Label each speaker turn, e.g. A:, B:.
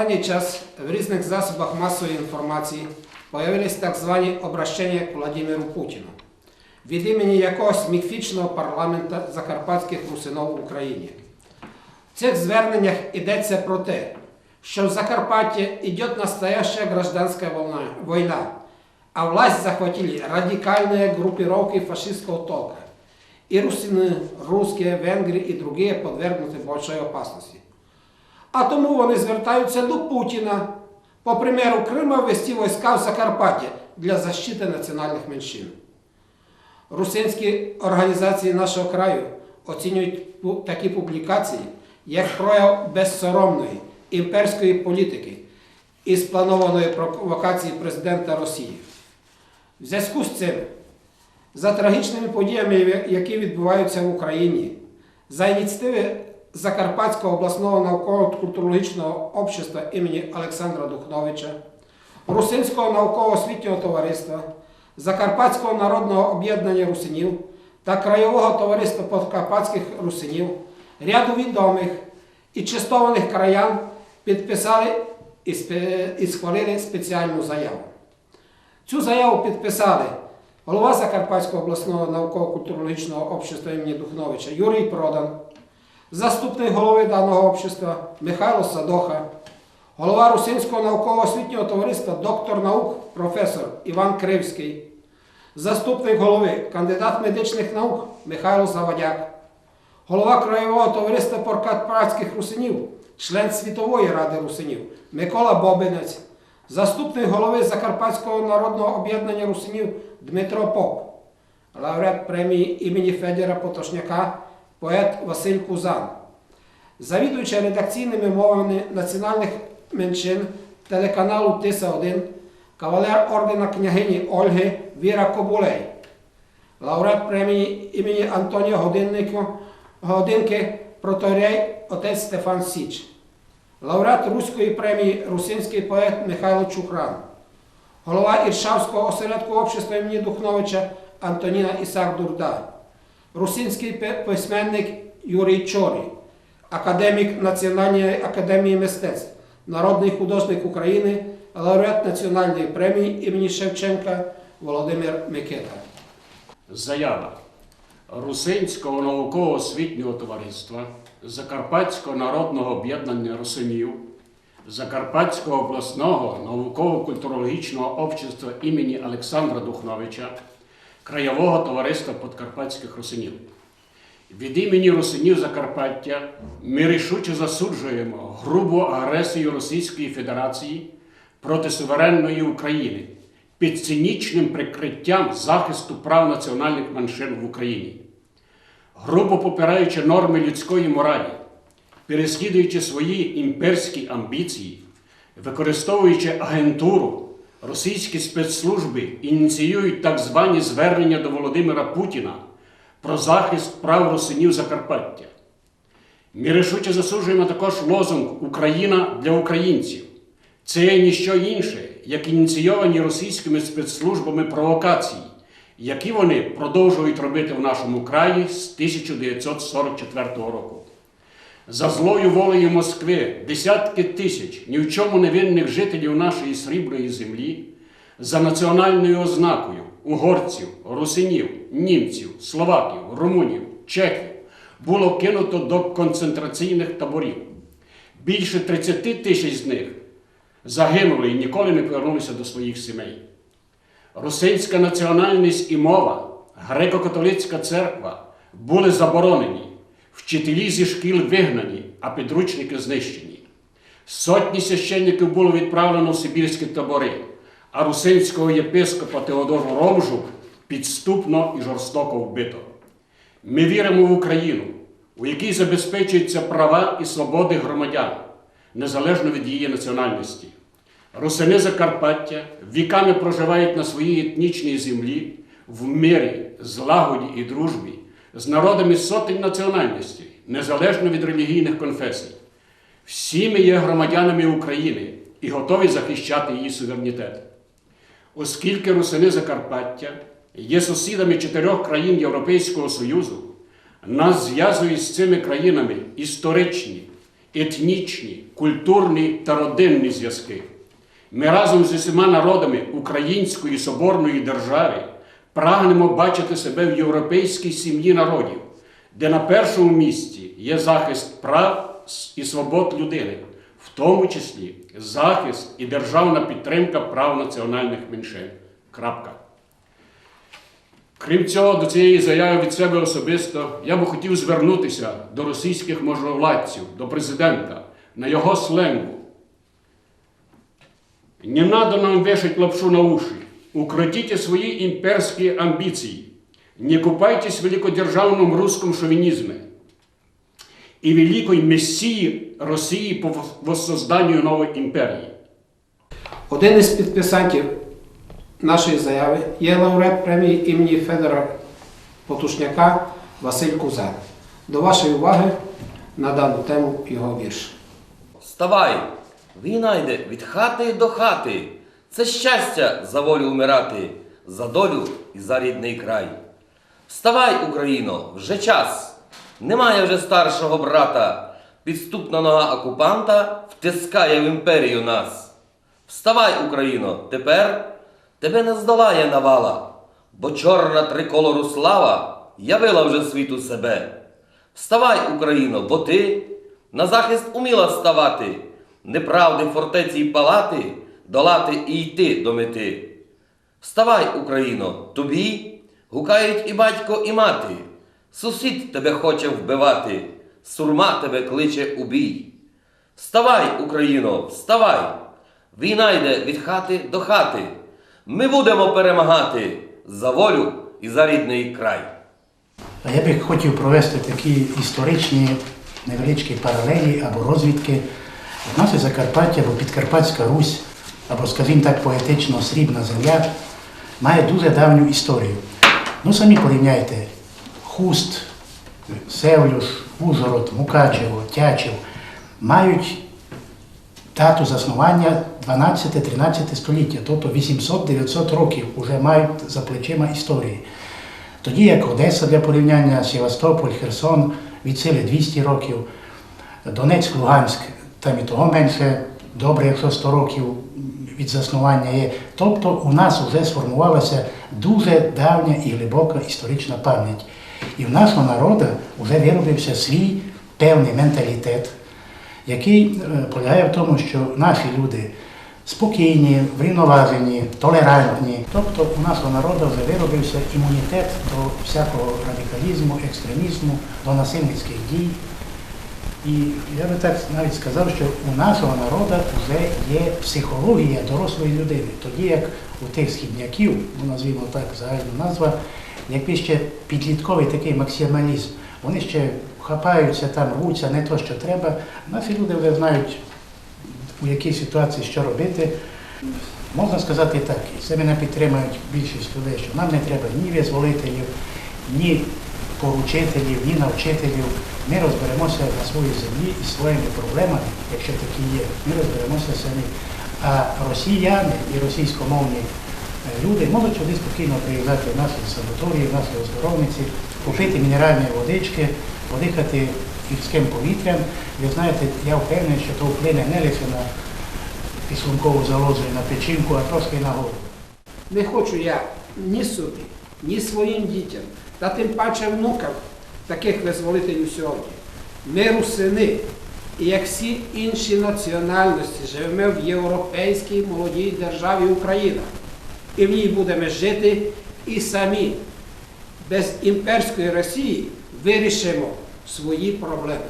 A: останній час в різних засобах масової інформації появились так звані обращення к Владимиру Путіну від імені якогось міфічного парламента закарпатських русинов в Україні. В цих зверненнях йдеться про те, що в Закарпатті йде настоящая гражданская волна, война, а власть захватили радикальные группировки фашистского толка. И русины, русские, венгри и другие подвергнуты большой опасности. А тому вони звертаються до Путіна, по примеру Крима, ввести війська в Закарпаття для защити національних меншин. Русинські організації нашого краю оцінюють такі публікації як прояв безсоромної імперської політики і спланованої провокації президента Росії. В зв'язку з цим, за трагічними подіями, які відбуваються в Україні, за ініціативи Закарпатського обласного науково-культурологічного общества імені Олександра Духновича, Русинського науково-освітнього товариства, Закарпатського народного об'єднання русинів та Краєвого товариства подкарпатських русинів, ряду відомих і чистованих краян підписали і схвалили спеціальну заяву. Цю заяву підписали голова Закарпатського обласного науково-культурологічного общества імені Духновича Юрій Продан, заступник голови даного общества Михайло Садоха, голова Русинського науково-освітнього товариства доктор наук професор Іван Кривський, заступник голови, кандидат медичних наук Михайло Завадяк, голова Краєвого товариства Поркарпатських русинів, член Світової ради русинів Микола Бобинець, заступник голови Закарпатського народного об'єднання русинів Дмитро Поп, лауреат премії імені Федора Потошняка, поет Василь Кузан, завідуюча редакційними мовами національних меншин телеканалу Тиса-1, кавалер ордена княгині Ольги Віра Кобулей, лауреат премії імені Антонія Годинки Проторей отець Стефан Січ, лауреат Руської премії Русинський поет Михайло Чухран, голова Іршавського осередку общества імені Духновича Антоніна Ісак Дурда, русинський письменник Юрій Чорі, академік Національної академії мистецтв, народний художник України, лауреат Національної премії імені Шевченка Володимир Микита.
B: Заява Русинського науково-освітнього товариства, Закарпатського народного об'єднання русинів, Закарпатського обласного науково-культурологічного общества імені Олександра Духновича, Краєвого товариства подкарпатських русинів. Від імені русинів Закарпаття ми рішуче засуджуємо грубу агресію Російської Федерації проти суверенної України під цинічним прикриттям захисту прав національних меншин в Україні, грубо попираючи норми людської моралі, переслідуючи свої імперські амбіції, використовуючи агентуру, російські спецслужби ініціюють так звані звернення до Володимира Путіна про захист прав русинів Закарпаття. Ми рішуче засуджуємо також лозунг Україна для українців. Це є ніщо інше, як ініційовані російськими спецслужбами провокації, які вони продовжують робити в нашому краї з 1944 року. За злою волею Москви десятки тисяч ні в чому невинних жителів нашої срібної землі за національною ознакою угорців, русинів, німців, словаків, румунів, чехів було кинуто до концентраційних таборів. Більше 30 тисяч з них загинули і ніколи не повернулися до своїх сімей. Русинська національність і мова, греко-католицька церква були заборонені, вчителі зі шкіл вигнані, а підручники знищені. Сотні священників було відправлено в Сибірські табори, а русинського єпископа Теодору Ромжу підступно і жорстоко вбито. Ми віримо в Україну, у якій забезпечуються права і свободи громадян, незалежно від її національності. Русини Закарпаття віками проживають на своїй етнічній землі в мирі, злагоді і дружбі з народами сотень національностей, незалежно від релігійних конфесій. Всі ми є громадянами України і готові захищати її суверенітет. Оскільки русини Закарпаття є сусідами чотирьох країн Європейського Союзу, нас зв'язують з цими країнами історичні етнічні, культурні та родинні зв'язки. Ми разом з усіма народами Української соборної держави прагнемо бачити себе в європейській сім'ї народів, де на першому місці є захист прав і свобод людини, в тому числі захист і державна підтримка прав національних меншин. Крапка. Крім цього, до цієї заяви від себе особисто я би хотів звернутися до російських можновладців, до президента на його сленгу. Не надо нам вешать лапшу на уши. Укротите свои имперские амбиции. Не купайтесь в великодержавном русском шовинизме и великой мессии России по воссозданию новой империи.
A: Один із підписантів нашої заяви є лауреат премії імені Федора Потушняка Василь Кузак. До вашої уваги на дану тему його вірш.
C: Вставай, війна йде від хати до хати. Це щастя за волю вмирати, за долю і за рідний край. Вставай, Україно, вже час. Немає вже старшого брата. Підступна нога окупанта втискає в імперію нас. Вставай, Україно, тепер тебе не здолає навала, бо чорна триколору слава явила вже світу себе. Вставай, Україно, бо ти на захист уміла ставати, неправди фортеці й палати, долати і йти до мети. Вставай, Україно, тобі гукають і батько, і мати. Сусід тебе хоче вбивати, сурма тебе кличе у бій. Вставай, Україно, вставай! Війна йде від хати до хати. Ми будемо перемагати за волю і за рідний край.
D: А я би хотів провести такі історичні невеличкі паралелі або розвідки. У нас і Закарпаття або Підкарпатська Русь, або, скажімо так, поетично срібна земля, має дуже давню історію. Ну, самі порівняйте Хуст, Севлюш, Ужгород, Мукачево, Тячів мають дату заснування 12-13 століття, тобто 800-900 років вже мають за плечима історії. Тоді як Одеса для порівняння, Севастополь, Херсон від сили 200 років, Донецьк, Луганськ, там і того менше, добре, якщо 100 років від заснування є. Тобто у нас вже сформувалася дуже давня і глибока історична пам'ять. І в нашого народу вже виробився свій певний менталітет, який е, полягає в тому, що наші люди спокійні, врівноважені, толерантні. Тобто у нашого народу вже виробився імунітет до всякого радикалізму, екстремізму, до насильницьких дій. І я би так навіть сказав, що у нашого народу вже є психологія дорослої людини, тоді як у тих східняків, ну назвімо так загальну назва, якби ще підлітковий такий максималізм. Вони ще хапаються там, рвуться, не то, що треба. Наші люди вже знають, у якій ситуації що робити. Можна сказати так, і це мене підтримують більшість людей, що нам не треба ні визволителів, ні поручителів, ні навчителів. Ми розберемося на своїй землі і своїми проблемами, якщо такі є, ми розберемося самі. А росіяни і російськомовні люди можуть сюди спокійно приїжджати в наші санаторії, в наші оздоровниці, купити мінеральні водички, подихати гірським повітрям. Ви знаєте, я впевнений, що то вплине не лише на підшлункову залозу і на печінку, а трошки на голову.
A: Не хочу я ні собі, ні своїм дітям, та тим паче внукам таких визволителів сьогодні. Ми русини, і як всі інші національності, живемо в європейській молодій державі Україна. І в ній будемо жити і самі без імперської Росії вирішимо свої проблеми.